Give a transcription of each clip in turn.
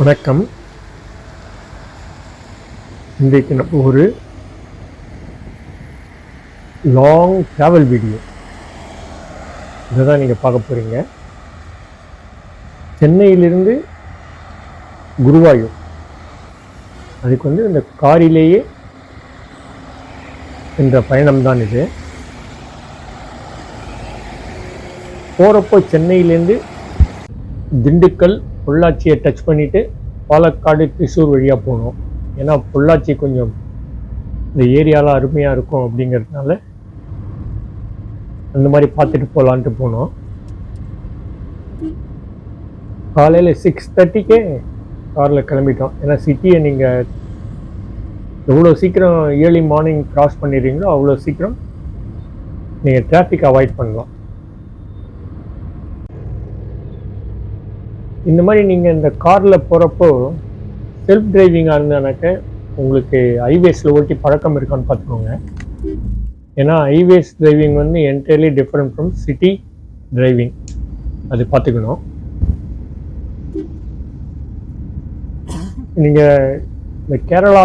வணக்கம். இன்றைக்கு நம்ம ஒரு லாங் ட்ராவல் வீடியோ இதை தான் நீங்கள் பார்க்க போகிறீங்க சென்னையிலிருந்து குருவாயூர். அதுக்கு வந்து இந்த காரிலேயே என்ற பயணம் தான் இது. போகிறப்போ சென்னையிலேருந்து திண்டுக்கல் பொள்ளாச்சியை டச் பண்ணிவிட்டு பாலக்காடு திரிசூர் வழியாக போகணும். ஏன்னா பொள்ளாச்சி கொஞ்சம் இந்த ஏரியாலாம் அருமையாக இருக்கும் அப்படிங்கிறதுனால அந்த மாதிரி பார்த்துட்டு போகலான்ட்டு போனோம். காலையில் சிக்ஸ் தேர்ட்டிக்கே காரில் கிளம்பிட்டோம். ஏன்னா சிட்டியை நீங்கள் எவ்வளோ சீக்கிரம் ஏர்லி மார்னிங் க்ராஸ் பண்ணிடுறீங்களோ அவ்வளோ சீக்கிரம் நீங்கள் டிராஃபிக் அவாய்ட் பண்ணலாம். இந்த மாதிரி நீங்கள் இந்த காரில் போகிறப்போ செல்ஃப் டிரைவிங்காக இருந்தானாக்க உங்களுக்கு ஹைவேஸில் ஓட்டி பழக்கம் இருக்கான்னு பார்த்துக்கோங்க. ஏன்னா ஹைவேஸ் டிரைவிங் வந்து entirely different from city driving அது பார்த்துக்கணும். நீங்கள் இந்த கேரளா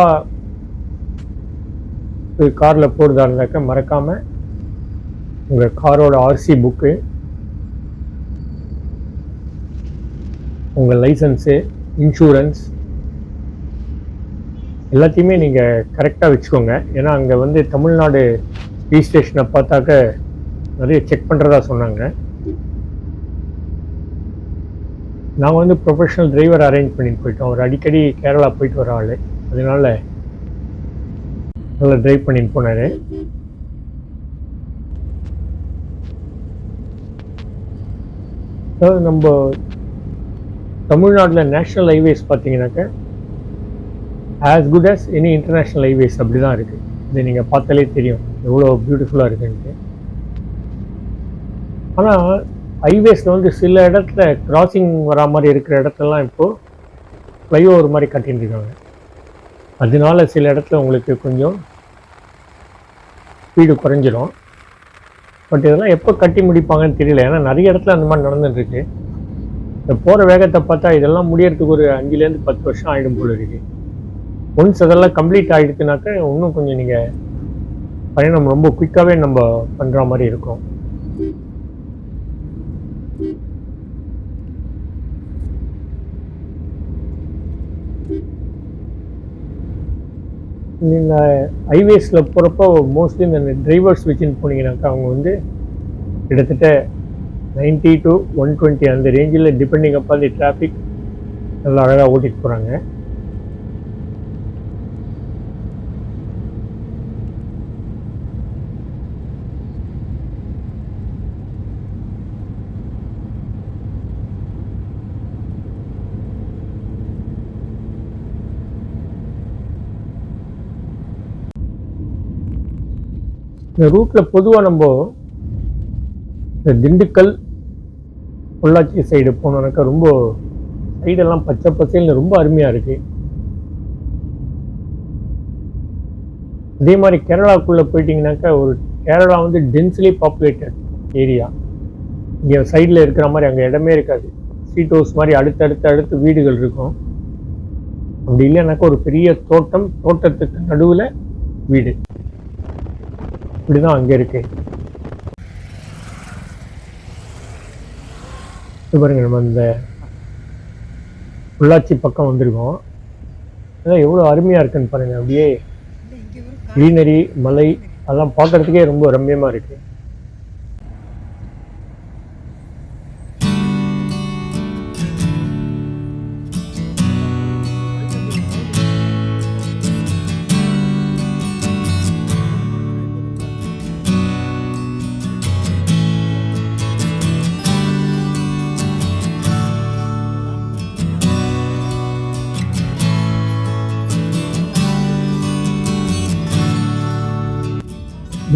காரில் போகிறதா இருந்தாக்க மறக்காமல் உங்கள் காரோட ஆர்சி புக்கு உங்கள் லைசன்ஸு இன்சூரன்ஸ் எல்லாத்தையுமே நீங்கள் கரெக்டாக வச்சுக்கோங்க. ஏன்னா அங்கே வந்து தமிழ்நாடு ரிஜிஸ்ட்ரேஷனை பார்த்தாக்க நிறைய செக் பண்ணுறதா சொன்னாங்க. நாங்கள் வந்து ப்ரொஃபஷனல் டிரைவர் அரேஞ்ச் பண்ணிட்டு போயிட்டோம். அவர் அடிக்கடி கேரளா போயிட்டு வர ஆள். அதனால நல்லா டிரைவ் பண்ணிட்டு போனார். நம்ம தமிழ்நாட்டில் நேஷ்னல் ஹைவேஸ் பார்த்தீங்கன்னாக்க as good as any international highways அப்படி தான் இருக்குது இதை நீங்கள் பார்த்தாலே தெரியும் எவ்வளோ பியூட்டிஃபுல்லாக இருக்குன்ட்டு. ஆனால் ஹைவேஸில் வந்து சில இடத்துல கிராசிங் வரா மாதிரி இருக்கிற இடத்துலலாம் இப்போது ஃப்ளைஓவர் மாதிரி கட்டின்னு இருக்காங்க அதனால சில இடத்துல உங்களுக்கு கொஞ்சம் ஸ்பீடு குறைஞ்சிரும். பட் இதெல்லாம் எப்போ கட்டி முடிப்பாங்கன்னு தெரியல. ஏன்னா நிறைய இடத்துல அந்த மாதிரி நடந்துட்டுருக்கு. இந்த போகிற வேகத்தை பார்த்தா இதெல்லாம் முடியறதுக்கு ஒரு அஞ்சுலேருந்து பத்து வருஷம் ஆகிடும் போல இருக்கு. ஒன்ஸ் அதெல்லாம் கம்ப்ளீட் ஆகிடுச்சுனாக்கா இன்னும் கொஞ்சம் நீங்கள் பயணம் ரொம்ப குயிக்காகவே நம்ம பண்ணுற மாதிரி இருக்கும். நீங்கள் ஹைவேஸில் போகிறப்போ மோஸ்ட்லி இந்த டிரைவர்ஸ் வச்சுன்னு போனீங்கன்னாக்கா அவங்க வந்து கிட்டத்தட்ட நைன்ட்டி டு ஒன் டுவெண்ட்டி அந்த ரேஞ்சில் டிபெண்டிங் அப்பா தி டிராஃபிக் நல்லா அழகாக ஓட்டிட்டு போகிறாங்க இந்த ரூட்டில் பொதுவாக நம்ம இந்த திண்டுக்கல் பொள்ளாச்சி சைடு போனோம்னாக்கா ரொம்ப சைடெல்லாம் பச்சை பசேல்னு ரொம்ப அருமையாக இருக்குது அதே மாதிரி கேரளாக்குள்ளே போயிட்டிங்கனாக்கா ஒரு கேரளா வந்து டென்ஸ்லி பாப்புலேட்டட் ஏரியா இங்கே சைடில் இருக்கிற மாதிரி அங்கே இடமே இருக்காது. ஸ்ட்ரீட் ஹவுஸ் மாதிரி அடுத்தடுத்து அடுத்து வீடுகள் இருக்கும். அப்படி இல்லைனாக்கா ஒரு பெரிய தோட்டம் தோட்டத்துக்கு நடுவில் வீடு. இப்படிதான் அங்கே இருக்குது பாருங்க நம்ம இந்த பொள்ளாச்சி பக்கம் வந்திருக்கோம். அதான் எவ்வளோ அருமையாக இருக்குன்னு பாருங்க அப்படியே க்ரீனரி மலை அதெல்லாம் பார்க்கறதுக்கே ரொம்ப ரம்மியமாக இருக்கு.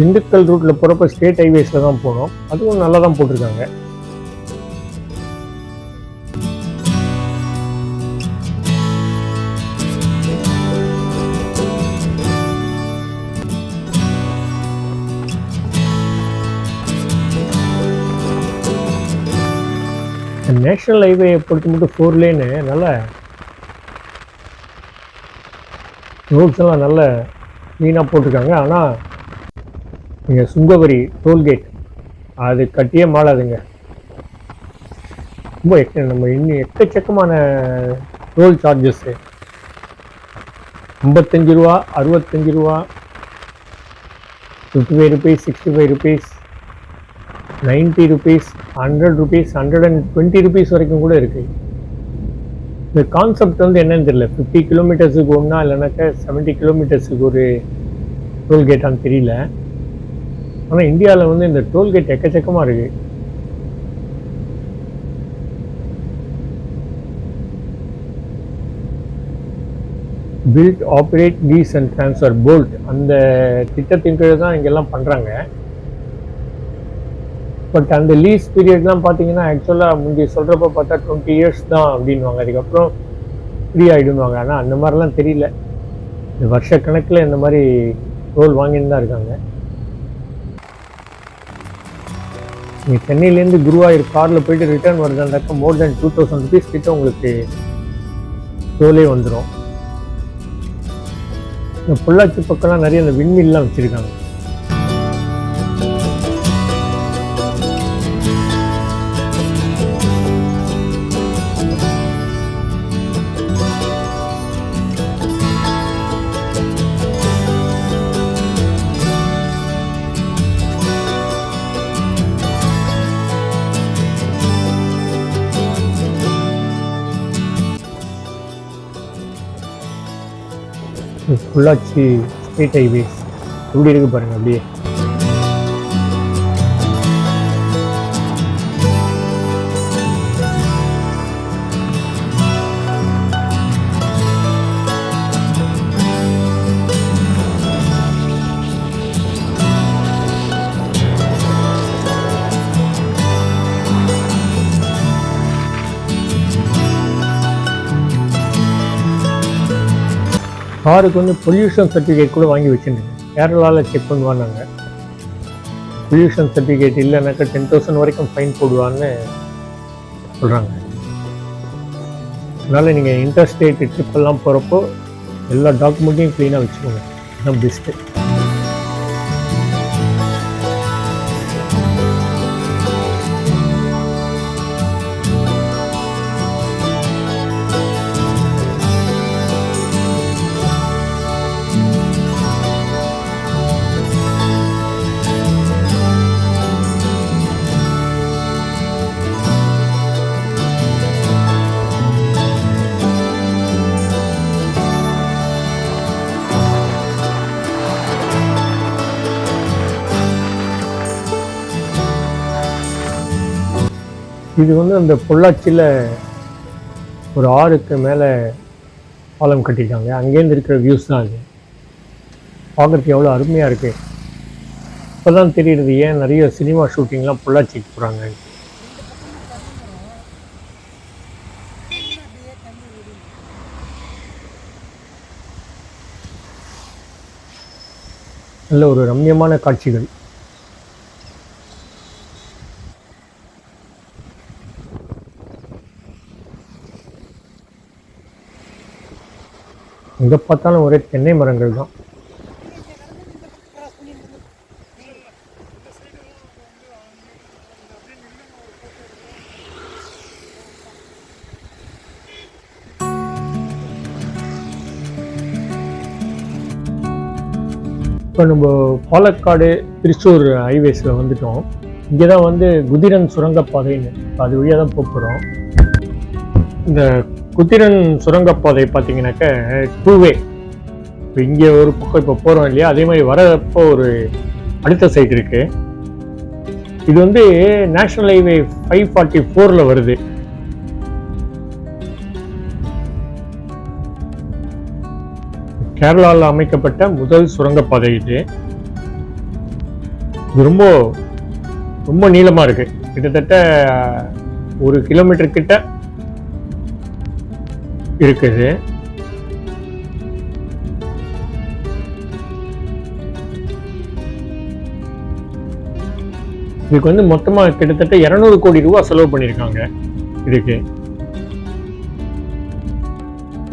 திண்டுக்கல் ரூட்டில் போகிறப்ப ஸ்டேட் ஹைவேஸில் தான் போனோம். அதுவும் நல்லா தான் போட்டிருக்காங்க. நேஷ்னல் ஹைவே பொறுத்த மட்டும் ஃபோர் லேனு நல்லா ரோட்ஸ் எல்லாம் நல்ல க்ளீனாக போட்டிருக்காங்க. ஆனால் இங்கே சுங்கவரி டோல்கேட் அது கட்டியே மாளாதுங்க. ரொம்ப எக்க நம்ம இன்னும் எக்கச்சக்கமான டோல் சார்ஜஸ்ஸு ஐம்பத்தஞ்சு ரூபா அறுபத்தஞ்சு ரூபா fifty five rupees sixty five rupees ninety rupees hundred rupees hundred and twenty rupees வரைக்கும் கூட இருக்குது இந்த கான்செப்ட் வந்து என்னன்னு தெரியல. ஃபிஃப்டி கிலோமீட்டர்ஸுக்கு ஒன்றா இல்லைனாக்கா செவன்ட்டி கிலோமீட்டர்ஸுக்கு ஒரு டோல்கேட்டான்னு தெரியல. ஆனால் இந்தியாவில் வந்து இந்த டோல்கேட் எக்கச்சக்கமாக இருக்குது build operate lease and transfer BOLT அந்த திட்டத்தின் கீழ் தான் இங்கெல்லாம் பண்ணுறாங்க பட் அந்த லீஸ் பீரியட்லாம் பார்த்தீங்கன்னா ஆக்சுவலாக முந்தைய சொல்கிறப்ப பார்த்தா டுவெண்ட்டி இயர்ஸ் தான் அப்படின்வாங்க அதுக்கப்புறம் ஃப்ரீ ஆகிடுவாங்க ஆனால் அந்த மாதிரிலாம் தெரியல. இந்த வருஷ கணக்கில் இந்த மாதிரி ரோல் வாங்கின்னு தான் இருக்காங்க. நீங்கள் சென்னையிலேருந்து குருவாயூர் காரில் போயிட்டு return வருதாண்டாக்கா more than two thousand rupees கிட்ட உங்களுக்கு டோலே வந்துடும் இந்த பொள்ளாச்சி பக்கம்லாம் நிறைய இந்த விண்மில்லாம் வச்சுருக்காங்க. பொள்ளாச்சி ஸ்டேட் ஹைவேஸ் எப்படி இருக்குது பாருங்கள் அப்படியே. காருக்கு வந்து பொல்யூஷன் சர்டிஃபிகேட் கூட வாங்கி வச்சுருந்தேன். கேரளாவில் செக் பண்ணுவாங்க பொல்யூஷன் சர்டிஃபிகேட் இல்லைனாக்கா டென் தௌசண்ட் வரைக்கும் ஃபைன் போடுவான்னு சொல்கிறாங்க அதனால் நீங்கள் இன்டர்ஸ்டேட் ட்ரிப் ட்ரிப்பெல்லாம் போகிறப்போ எல்லா டாக்குமெண்ட்டையும் க்ளீனாக வச்சுக்கோங்க. அதுதான் பெஸ்ட்டு இது வந்து அந்த பொள்ளாச்சியில் ஒரு ஆறுக்கு மேலே பாலம் கட்டியிருக்காங்க. அங்கேருந்து இருக்கிற வியூஸ் தான் அது. பார்க்குறதுக்கு எவ்வளோ அருமையாக இருக்குது இப்போ தான் தெரியுது ஏன் நிறைய சினிமா ஷூட்டிங்லாம் பொள்ளாச்சிக்கு போகிறாங்க நல்ல ஒரு ரம்மியமான காட்சிகள். எங்கே பார்த்தாலும் ஒரே தென்னை மரங்கள் தான். இப்போ நம்ம பாலக்காடு திருச்சூர் ஹைவேஸில் வந்துட்டோம். இங்கே தான் வந்து குதிரன் சுரங்கப்பாதைன்னு அது வழியாக தான் போக போகிறோம் இந்த குத்திரன் சுரங்கப்பாதை பார்த்தீங்கன்னாக்க டூ வே இப்போ இங்கே ஒரு பக்கம் இப்போ போகிறோம் இல்லையா? அதே மாதிரி வரப்போ ஒரு அடுத்த சைட் இருக்கு. இது வந்து நேஷனல் ஹைவே ஃபைவ் ஃபார்ட்டி ஃபோரில் வருது. கேரளாவில் அமைக்கப்பட்ட முதல் சுரங்கப்பாதை இது. இது ரொம்ப ரொம்ப நீளமாக இருக்கு. கிட்டத்தட்ட ஒரு கிலோமீட்டர் கிட்ட இருக்குது. இதுக்கு வந்து மொத்தமா கிட்டத்தட்ட இருநூறு கோடி ரூபாய் செலவு பண்ணியிருக்காங்க. இதுக்கு.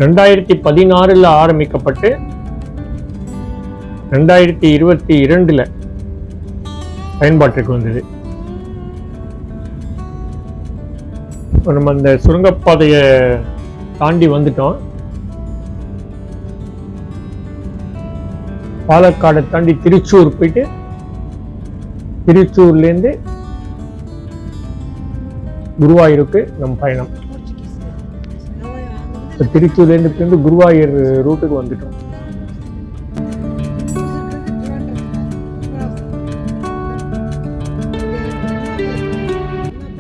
ரெண்டாயிரத்தி பதினாறுல ஆரம்பிக்கப்பட்டு ரெண்டாயிரத்தி இருபத்தி இரண்டுல பயன்பாட்டிற்கு வந்தது. நம்ம அந்த சுரங்கப்பாதையை தாண்டி வந்துட்டோம். பாலக்காடை தாண்டி திருச்சூர் போயிட்டு திருச்சூர்லேருந்து குருவாயூருக்கு நம் பயணம். திருச்சூர்லேருந்து குருவாயூர் ரூட்டுக்கு வந்துட்டோம்.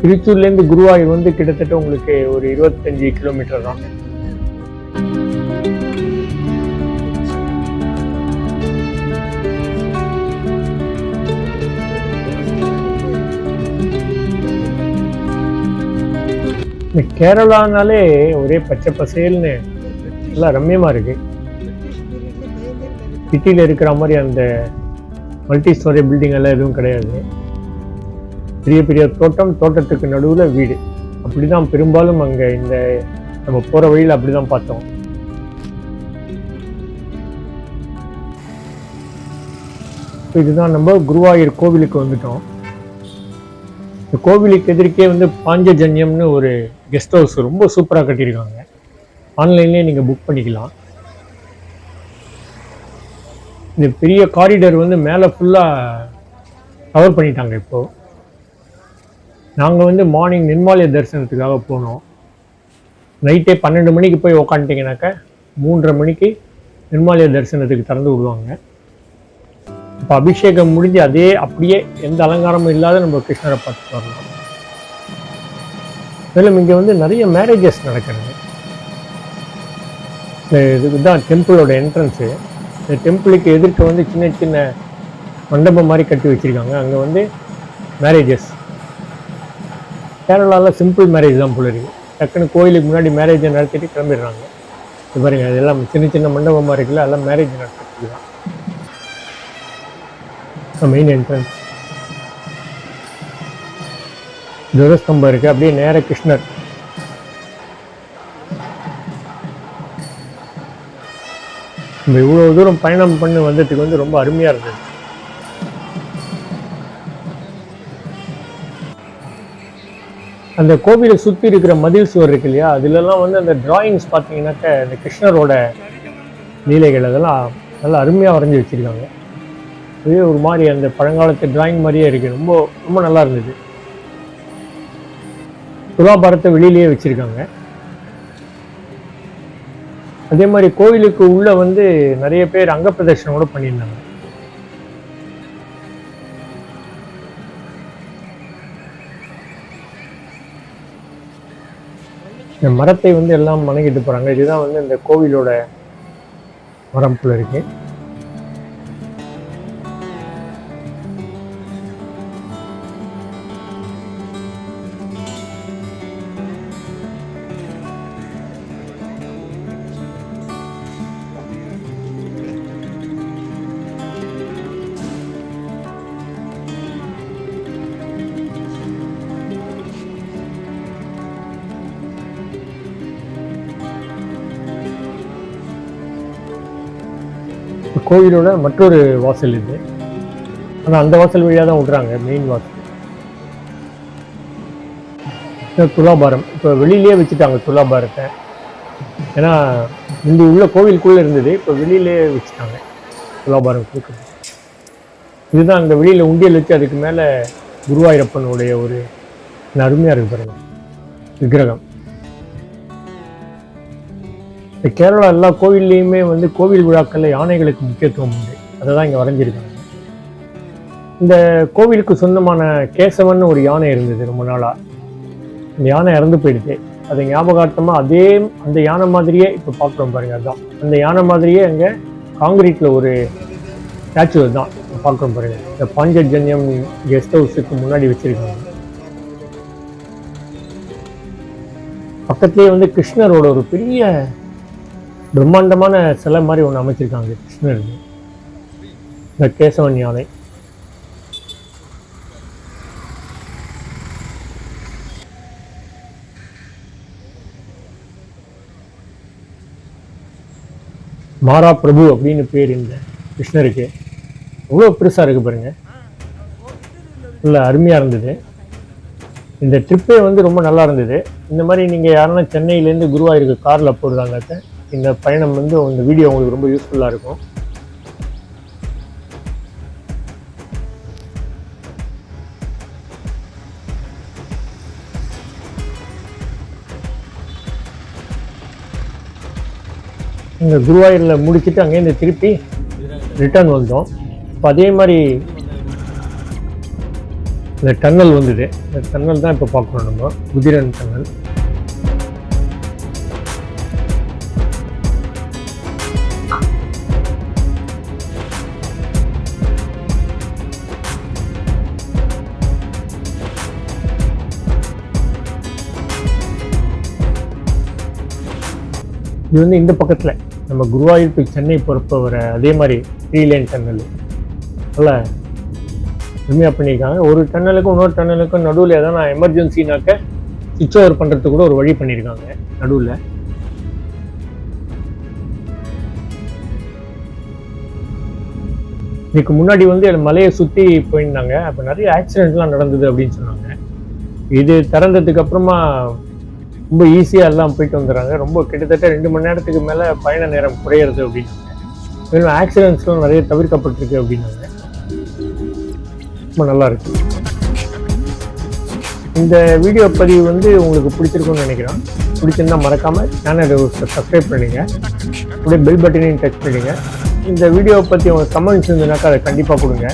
திருச்சூர்லேருந்து குருவாயூர் வந்து கிட்டத்தட்ட உங்களுக்கு ஒரு இருபத்தஞ்சு கிலோமீட்டர் தான். இந்த கேரளானாலே ஒரே பச்சை பசேல்னு நல்லா ரம்யமாக இருக்கு. சிட்டியில் இருக்கிற மாதிரி அந்த மல்டி ஸ்டோரி பில்டிங் எல்லாம் எதுவும் கிடையாது. பெரிய பெரிய தோட்டம் தோட்டத்துக்கு நடுவில் வீடு. அப்படிதான் பெரும்பாலும் அங்கே இந்த நம்ம போகிற வழியில் அப்படிதான் பார்த்தோம். இதுதான் நம்ம குருவாயூர் கோவிலுக்கு வந்துட்டோம். இந்த கோவிலுக்கு எதிர்க்கே வந்து பாஞ்சஜன்யம்னு ஒரு கெஸ்ட் ஹவுஸ் ரொம்ப சூப்பராக கட்டியிருக்காங்க. ஆன்லைன்லேயே நீங்கள் புக் பண்ணிக்கலாம். இந்த பெரிய காரிடர் வந்து மேலே ஃபுல்லாக கவர் பண்ணிட்டாங்க இப்போது நாங்கள் வந்து மார்னிங் நிர்மாலய தரிசனத்துக்காக போனோம். நைட்டே பன்னெண்டு மணிக்கு போய் உக்காந்துட்டிங்கனாக்கா மூன்றரை மணிக்கு நிர்மாலய தரிசனத்துக்கு திறந்து விடுவாங்க. இப்போ அபிஷேகம் முடிஞ்சு அதே அப்படியே எந்த அலங்காரமும் இல்லாத நம்ம கிருஷ்ணரை பார்த்துட்டு வரலாம். மேலும் இங்கே வந்து நிறைய மேரேஜஸ் நடக்கிறது. இதுக்கு தான் டெம்பிளோட என்ட்ரன்ஸு இந்த டெம்பிளுக்கு எதிர்க்க வந்து சின்ன சின்ன மண்டபம் மாதிரி கட்டி வச்சுருக்காங்க. அங்கே வந்து மேரேஜஸ் கேரளாவில் சிம்பிள் மேரேஜ் தான் போல இருக்குது டக்குன்னு கோயிலுக்கு முன்னாடி மேரேஜை நடத்திட்டு கிளம்பிடுறாங்க. இது பாருங்க அதெல்லாம் சின்ன சின்ன மண்டபமாக இருக்குல்ல எல்லாம் மேரேஜ் நடத்துறது தான். மெயின் என்ட்ரன்ஸ் துரஸ்தம்பம் இருக்குது அப்படியே நேர கிருஷ்ணர். நம்ம இவ்வளோ தூரம் பயணம் பண்ணி வந்ததுக்கு வந்து ரொம்ப அருமையாக இருந்தது. அந்த கோவிலை சுற்றி இருக்கிற மதில் சுவர் இருக்கு இல்லையா? அதிலெல்லாம் வந்து அந்த டிராயிங்ஸ் பார்த்தீங்கன்னாக்க இந்த கிருஷ்ணரோட லீலைகள் அதெல்லாம் நல்லா அருமையாக வரைஞ்சி வச்சுருக்காங்க. அதே ஒரு மாதிரி அந்த பழங்காலத்து டிராயிங் மாதிரியே இருக்குது ரொம்ப ரொம்ப நல்லா இருந்தது. துலாபாரத்தை வெளியிலேயே வச்சுருக்காங்க. அதே மாதிரி கோவிலுக்கு உள்ளே வந்து நிறைய பேர் அங்கப்பிரதர்ஷனம் கூட பண்ணியிருந்தாங்க. இந்த மரத்தை வந்து எல்லாம் வணங்கிட்டு போகிறாங்க இதுதான் வந்து இந்த கோவிலோட மரம் இருக்குது கோயிலோட கோவிலோட மற்றொரு வாசல் இது. ஆனால் அந்த வாசல் வழியாக தான் விடுறாங்க மெயின் வாசல். துலாபாரம். இப்போ வெளியிலேயே வச்சுட்டாங்க துலாபாரத்தை. ஏன்னா இங்கே உள்ள கோவிலுக்குள்ளே இருந்தது இப்போ வெளியிலே வச்சுட்டாங்க துலாபாரம் கொடுக்குறது. இதுதான் அங்கே வெளியில் உண்டியல் வச்சு அதுக்கு மேலே குருவாயூரப்பனுடைய ஒரு அருமையாக இருக்கு பாருங்க விக்கிரகம். இப்போ கேரளா எல்லா கோவில்லையுமே வந்து கோவில் விழாக்களில் யானைகளுக்கு முக்கியத்துவம் உண்டு. அதை தான் இங்கே வரைஞ்சிருக்காங்க. இந்த கோவிலுக்கு சொந்தமான கேசவன் ஒரு யானை இருந்தது ரொம்ப நாளா. இந்த யானை இறந்து போயிடுது அது ஞாபகார்த்தமாக அதே அந்த யானை மாதிரியே இப்போ பார்க்குறோம் பாருங்க அதான். அந்த யானை மாதிரியே அங்கே காங்கிரீட்டில் ஒரு ஸ்டாச்சு தான் பார்க்குறோம் பாருங்க. இந்த பாஞ்சஜன்யம் கெஸ்ட் ஹவுஸுக்கு முன்னாடி வச்சிருக்காங்க. பக்கத்துலேயே வந்து கிருஷ்ணரோட ஒரு பெரிய பிரம்மாண்டமான சிலை மாதிரி ஒன்று அமைச்சிருக்காங்க கிருஷ்ணருக்கு. இந்த கேசவன் யானை மாரா பிரபு அப்படின்னு பேர் இந்த கிருஷ்ணருக்கு. எவ்வளோ பெருசாக இருக்குது பாருங்க. நல்லா அருமையாக இருந்தது. இந்த ட்ரிப்பே வந்து ரொம்ப நல்லா இருந்தது. இந்த மாதிரி நீங்கள் யாருன்னா சென்னையிலேருந்து குருவாயிருக்கு காரில் போடுறாங்க இந்த பயணம் வந்து இந்த வீடியோ உங்களுக்கு ரொம்ப யூஸ்ஃபுல்லாக இருக்கும். இந்த குருவாயூரில் முடிச்சுட்டு அங்கேருந்து திருப்பி ரிட்டர்ன் வந்தோம். இப்போ அதே மாதிரி இந்த டன்னல் வந்தது. இந்த டன்னல் தான் இப்போ பார்க்கணும் நம்ம. குதிரன் டன்னல் இது வந்து இந்த பக்கத்தில். நம்ம குருவாயூர் போய் சென்னை பொறுப்ப வர அதே மாதிரி த்ரீ லைன் டன்னல் நல்லா உண்மையாக பண்ணியிருக்காங்க. ஒரு டன்னலுக்கும் இன்னொரு டன்னலுக்கும் நடுவில் எதனா எமர்ஜென்சினாக்க சுவிட்ச் ஓவர் பண்ணுறதுக்கு கூட ஒரு வழி பண்ணியிருக்காங்க நடுவில். இதுக்கு முன்னாடி வந்து மலையை சுற்றி போயிருந்தாங்க. அப்போ நிறைய ஆக்சிடென்ட்லாம் நடந்தது அப்படின்னு சொன்னாங்க. இது திறந்ததுக்கு அப்புறமா ரொம்ப ஈஸியாக எல்லாம் போயிட்டு வந்துடுறாங்க. ரொம்ப கிட்டத்தட்ட ரெண்டு மணி நேரத்துக்கு மேலே பயண நேரம் குறையிறது அப்படின்னாங்க. மேலும் ஆக்சிடென்ட்ஸ்லாம் நிறைய தவிர்க்கப்பட்டிருக்கு அப்படின்னாங்க. ரொம்ப நல்லாயிருக்கு இந்த வீடியோ பதிவு வந்து உங்களுக்கு பிடிச்சிருக்கும்னு நினைக்கிறோம் பிடிச்சிருந்தா மறக்காமல் சேனலை சப்ஸ்கிரைப் பண்ணுங்க. அப்படியே பெல் பட்டனையும் டச் பண்ணுங்க. இந்த வீடியோவை பற்றி உங்கள் கமெண்ட்ஸ் இருந்ததுனாக்கா அதை கண்டிப்பாக கொடுங்க.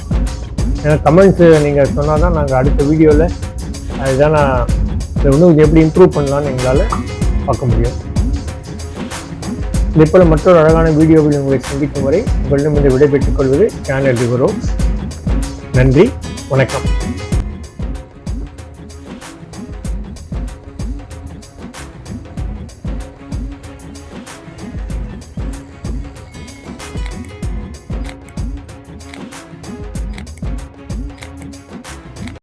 ஏன்னா கமெண்ட்ஸ் நீங்கள் சொன்னால் தான் நாங்கள் அடுத்த வீடியோவில் அதுதான் நான் இதை வந்து கொஞ்சம் எப்படி இம்ப்ரூவ் பண்ணலாம்னு எங்களால் பார்க்க முடியும். இதே போல் மற்றொரு அழகான வீடியோவில் உங்களை சந்திக்கும் வரை உங்களிடம் இந்த விடைபெற்றுக் கொள்வது சேனல் ரிவரோ நன்றி வணக்கம்.